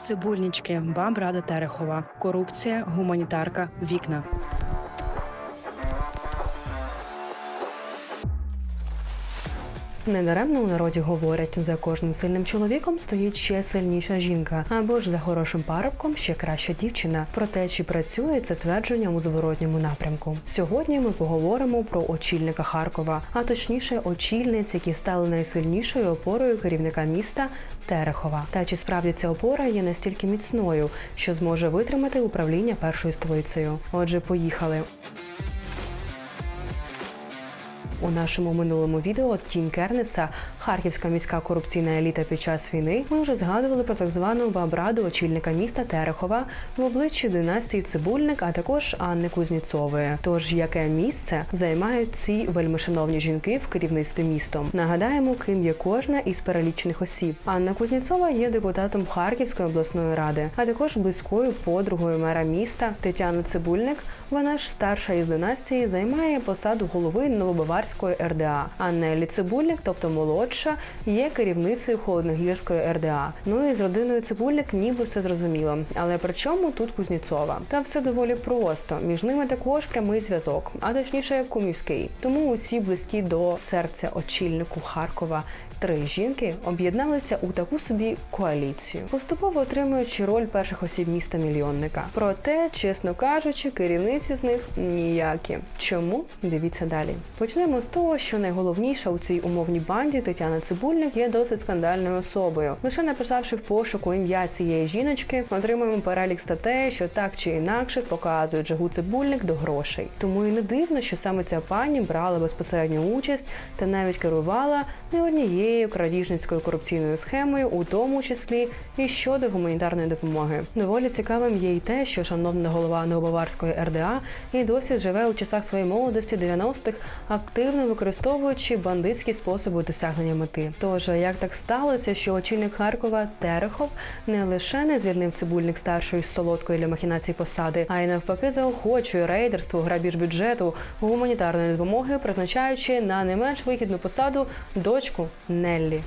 Цибульнички, бам Рада Терехова, корупція, гуманітарка, вікна. Недаремно у народі говорять, за кожним сильним чоловіком стоїть ще сильніша жінка, або ж за хорошим парубком ще краща дівчина. Проте чи працює це твердження у зворотньому напрямку? Сьогодні ми поговоримо про очільника Харкова, а точніше очільниць, які стали найсильнішою опорою керівника міста Терехова. Та чи справді ця опора є настільки міцною, що зможе витримати управління першою столицею? Отже, поїхали. У нашому минулому відео Тінь Кернеса, харківська міська корупційна еліта під час війни, ми вже згадували про так звану бабраду очільника міста Терехова в обличчі династії Цибульник, а також Анни Кузніцової. Тож яке місце займають ці вельмишановні жінки в керівництві містом? Нагадаємо, ким є кожна із перелічених осіб. Анна Кузніцова є депутатом Харківської обласної ради, а також близькою подругою мера міста Тетяна Цибульник. Вона ж старша із династії займає посаду голови Новобаварської РДА. А Нелі Цибульник, тобто молодша, є керівницею Холодногірської РДА. Ну і з родиною Цибульник ніби все зрозуміло. Але при чому тут Кузніцова? Та все доволі просто. Між ними також прямий зв'язок, а точніше кумівський. Тому усі близькі до серця очільнику Харкова. Три жінки об'єдналися у таку собі коаліцію, поступово отримуючи роль перших осіб міста мільйонника. Проте, чесно кажучи, керівниці з них ніякі. Чому? Дивіться далі. Почнемо з того, що найголовніша у цій умовній банді Тетяна Цибульник є досить скандальною особою. Лише написавши в пошуку ім'я цієї жіночки, отримуємо перелік статей, що так чи інакше показують Жигу Цибульник до грошей. Тому і не дивно, що саме ця пані брала безпосередню участь та навіть керувала не однією крадіжницькою корупційною схемою, у тому числі і щодо гуманітарної допомоги. Доволі цікавим є й те, що шановна голова Новобаварської РДА і досі живе у часах своєї молодості 90-х, активно використовуючи бандитські способи досягнення мети. Тож як так сталося, що очільник Харкова Терехов не лише не звільнив цибульник старшої з солодкої для махінацій посади, а й навпаки заохочує рейдерство, грабіж бюджету, гуманітарної допомоги, призначаючи на не менш вигідну посаду дочку Неллі.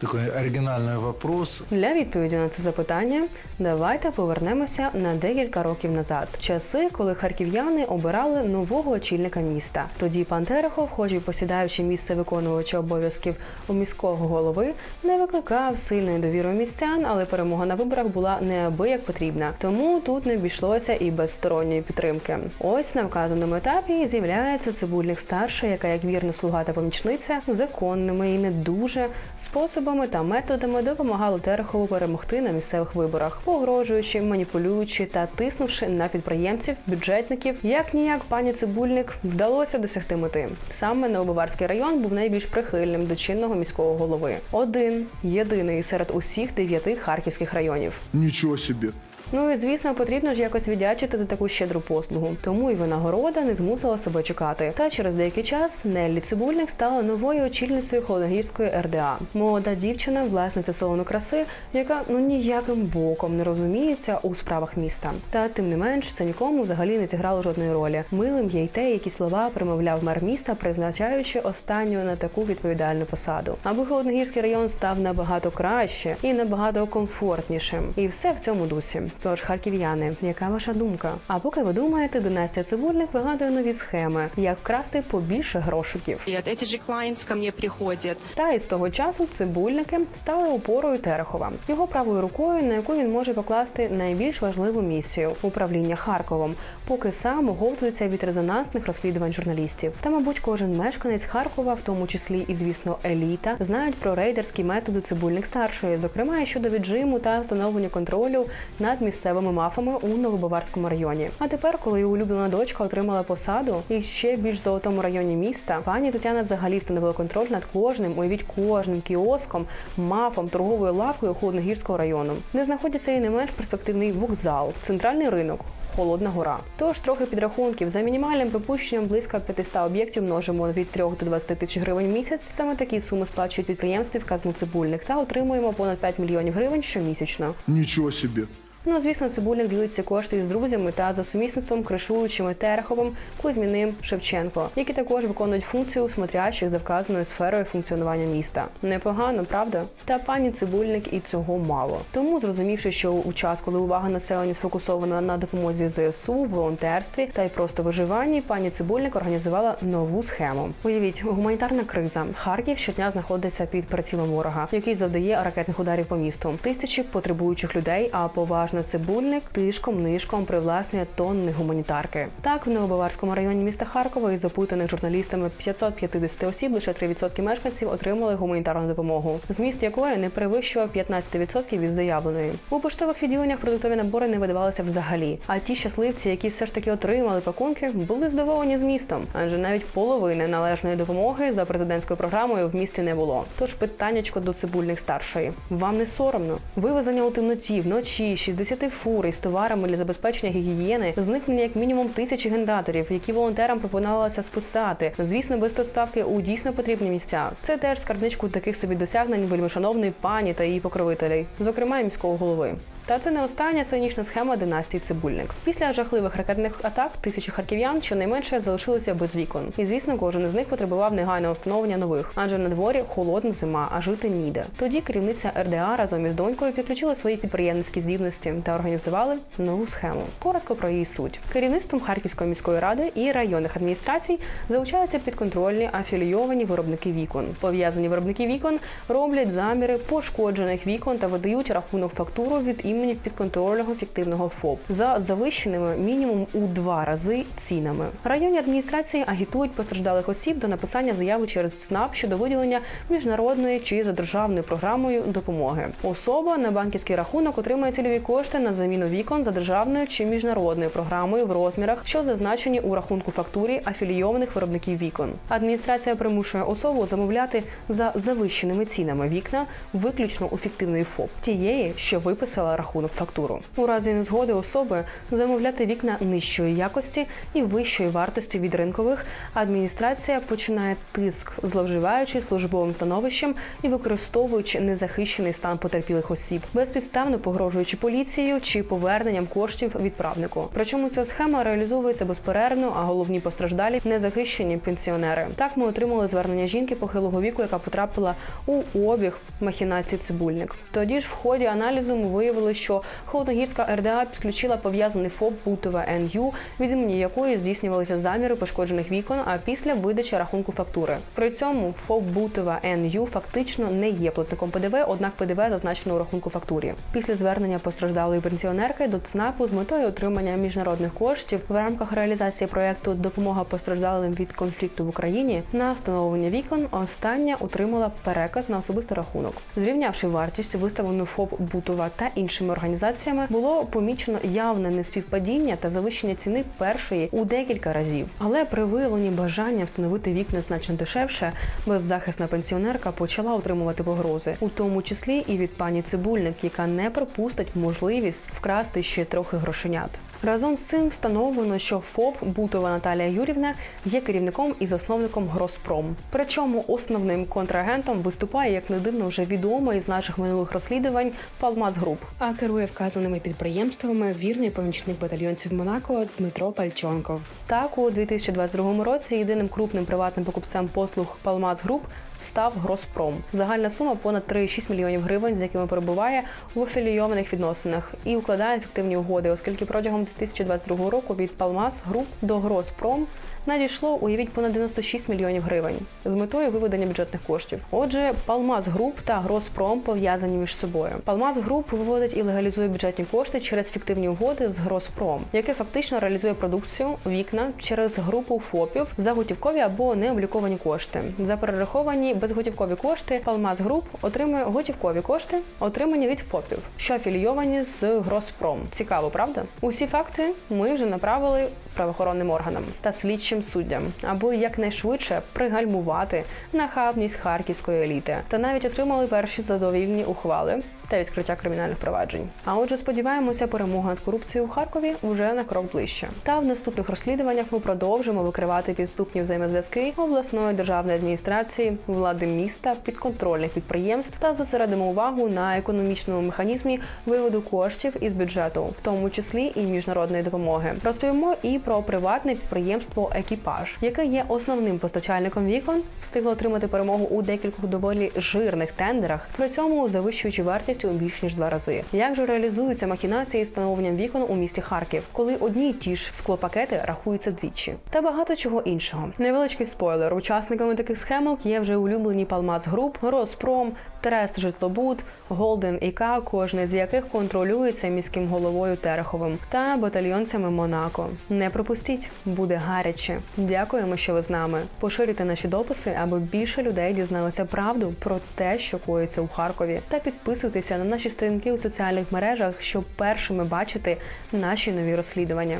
Такой оригинальный вопрос. Для відповіді на це запитання давайте повернемося на декілька років назад. Часи, коли харків'яни обирали нового очільника міста. Тоді пан Терехов, хоч і посідаючи місце виконувача обов'язків у міського голови, не викликав сильної довіри містян, але перемога на виборах була неабияк потрібна. Тому тут не обійшлося і без сторонньої підтримки. Ось на вказаному етапі з'являється цибульник старша, яка як вірна слуга та помічниця законними і не дуже способами та методами допомагали Терехову перемогти на місцевих виборах, погрожуючи, маніпулюючи та тиснувши на підприємців, бюджетників. Як ніяк пані Цибульник вдалося досягти мети. Саме Новобаварський район був найбільш прихильним до чинного міського голови. Один єдиний серед усіх дев'яти харківських районів. Нічого себе. Ну і звісно, потрібно ж якось віддячити за таку щедру послугу. Тому і винагорода не змусила себе чекати. Та через деякий час Неллі Цибульник стала новою очільницею Холодногірської РДА. Молода дівчина, власниця салону краси, яка ну ніяким боком не розуміється у справах міста. Та тим не менш, це нікому взагалі не зіграло жодної ролі. Милим є й те, які слова промовляв мер міста, призначаючи останню на таку відповідальну посаду. Аби Холодногірський район став набагато краще і набагато комфортнішим. І все в цьому дусі. Тож, харків'яни, яка ваша думка? А поки ви думаєте, династія Цибульник вигадує нові схеми, як вкрасти побільше грошиків. Эти же clients ко мне приходят. Та із того часу цибульники стали опорою Терехова, його правою рукою, на яку він може покласти найбільш важливу місію управління Харковом, поки сам оговтується від резонансних розслідувань журналістів. Та, мабуть, кожен мешканець Харкова, в тому числі і звісно еліта, знають про рейдерські методи цибульник старшої, зокрема і щодо віджиму та встановлення контролю над місцевими мафами у Новобаварському районі. А тепер, коли її улюблена дочка отримала посаду і ще більш золотому районі міста, пані Тетяна взагалі встановила контроль над кожним, уявіть кожним кіоском, мафом, торговою лавкою Холодногірського району, де знаходиться і не менш перспективний вокзал, центральний ринок. Холодна гора. Тож трохи підрахунків за мінімальним припущенням близько 500 об'єктів множимо від 3 до 20 тисяч гривень в місяць. Саме такі суми сплачують підприємстві в казну цибульник та отримуємо понад 5 мільйонів гривень щомісячно. Ничего себе. Ну звісно, цибульник ділиться кошти із друзями та за сумісництвом кришуючими Тереховим, Кузьміним, Шевченко, які також виконують функцію смотрящих за вказаною сферою функціонування міста. Непогано, правда? Та пані цибульник і цього мало. Тому, зрозумівши, що у час, коли увага населення сфокусована на допомозі ЗСУ, волонтерстві та й просто виживанні, пані цибульник організувала нову схему. Уявіть, гуманітарна криза. Харків щодня знаходиться під прицілом ворога, який завдає ракетних ударів по місту. Тисячі потребуючих людей, а поважна цибульник тишком нишком привласнює тонни гуманітарки. Так, в Новобаварському районі міста Харкова із запитаних журналістами 550 осіб лише 3% мешканців отримали гуманітарну допомогу, зміст якої не перевищував 15% від заявленої. У поштових відділеннях продуктові набори не видавалися взагалі. А ті щасливці, які все ж таки отримали пакунки, були здивовані змістом, адже навіть половини належної допомоги за президентською програмою в місті не було. Тож питаннячко до цибульних старшої: вам не соромно? Вивезення у темноті вночі 60 фур із товарами для забезпечення гігієни, зникнення як мінімум тисячі генераторів, які волонтерам пропонувалося списати. Звісно, без доставки у дійсно потрібні місця. Це теж скарбничку таких собі досягнень вельмишановної пані та її покровителей, зокрема і міського голови. Та це не остання цинічна схема династії Цибульник. Після жахливих ракетних атак тисячі харків'ян щонайменше залишилися без вікон. І звісно, кожен із них потребував негайного встановлення нових, адже на дворі холодна зима, а жити ніде. Тоді керівниця РДА разом із донькою підключили свої підприємницькі здібності та організували нову схему. Коротко про її суть. Керівництвом Харківської міської ради і районних адміністрацій залучаються підконтрольні афілійовані виробники вікон. Пов'язані виробники вікон роблять заміри пошкоджених вікон та видають рахунок фактуру від імені підконтрольного фіктивного ФОП за завищеними мінімум у два рази цінами. Районні адміністрації агітують постраждалих осіб до написання заяви через ЦНАП щодо виділення міжнародної чи за державною програмою допомоги. Особа на банківський рахунок отримує цільові кошти на заміну вікон за державною чи міжнародною програмою в розмірах, що зазначені у рахунку фактурі афілійованих виробників вікон. Адміністрація примушує особу замовляти за завищеними цінами вікна виключно у фіктивної ФОП, тієї, що виписала рахунок фактуру. У разі незгоди особи замовляти вікна нижчої якості і вищої вартості від ринкових. Адміністрація починає тиск, зловживаючи службовим становищем і використовуючи незахищений стан потерпілих осіб, безпідставно погрожуючи поліцією чи поверненням коштів відправнику. Причому ця схема реалізовується безперервно, а головні постраждалі незахищені пенсіонери. Так ми отримали звернення жінки похилого віку, яка потрапила у обіг махінацій цибульник. Тоді ж в ході аналізу ми виявили, що Холодногірська РДА підключила пов'язаний ФОП Бутова НЮ, від імені якої здійснювалися заміри пошкоджених вікон, а після видачі рахунку фактури. При цьому ФОП Бутова НЮ фактично не є платником ПДВ, однак ПДВ зазначено у рахунку фактурі. Після звернення постраждалої пенсіонерки до ЦНАПу з метою отримання міжнародних коштів в рамках реалізації проєкту Допомога постраждалим від конфлікту в Україні на встановлення вікон остання отримала переказ на особистий рахунок. Зрівнявши вартість, виставлену ФОП Бутова та іншими організаціями, було помічено явне неспівпадіння та завищення ціни першої у декілька разів. Але при виявленні бажання встановити вікна значно дешевше, беззахисна пенсіонерка почала отримувати погрози, у тому числі і від пані Цибульник, яка не пропустить можливість вкрасти ще трохи грошенят. Разом з цим встановлено, що ФОП Бутова Наталія Юрівна є керівником і засновником Гроспром. Причому основним контрагентом виступає, як не дивно, вже відомий з наших минулих розслідувань Палмаз Груп. А керує вказаними підприємствами вірний помічник батальйонців Монако Дмитро Пальчонков. Так, у 2022 році єдиним крупним приватним покупцем послуг Палмаз Груп став Гроспром. Загальна сума понад 3,6 мільйонів гривень, з якими перебуває в афілійованих відносинах і укладає ефективні угоди, оскільки протягом 2022 року від Палмаз Груп до Гроспром надійшло, уявіть, понад 96 мільйонів гривень з метою виведення бюджетних коштів. Отже, Палмаз Груп та Гроспром пов'язані між собою. Палмаз Груп виводить і легалізує бюджетні кошти через фіктивні угоди з Гроспром, яке фактично реалізує продукцію вікна через групу ФОПів за готівкові або необліковані кошти. За перераховані безготівкові кошти Палмаз Груп отримує готівкові кошти, отримані від ФОПів, що афілійовані з Гроспром. Цікаво, правда? Усі факти ми вже направили правоохоронним органам та слідчим суддям, аби якнайшвидше пригальмувати нахабність харківської еліти, та навіть отримали перші задовільні ухвали та відкриття кримінальних проваджень. А отже, сподіваємося, перемога над корупцією у Харкові вже на крок ближче. Та в наступних розслідуваннях ми продовжимо викривати підступні взаємозв'язки обласної державної адміністрації, влади міста, підконтрольних підприємств та зосередимо увагу на економічному механізмі виводу коштів із бюджету, в тому числі і міжнародної допомоги. Розповімо і про приватне підприємство Екіпаж, яке є основним постачальником вікон, встигло отримати перемогу у декількох доволі жирних тендерах, при цьому завищуючи вартість у більш ніж два рази. Як же реалізуються махінації з встановленням вікон у місті Харків, коли одні й ті ж склопакети рахуються двічі, та багато чого іншого. Невеличкий спойлер: учасниками таких схемок є вже улюблені Палмаз Груп, Роспром, Трест Житлобуд, Голден і К, кожний з яких контролюється міським головою Тереховим та батальйонцями Монако. Не пропустіть, буде гаряче. Дякуємо, що ви з нами. Поширюйте наші дописи, аби більше людей дізналося правду про те, що коїться у Харкові, та підписуйтеся на наші сторінки у соціальних мережах, щоб першими бачити наші нові розслідування.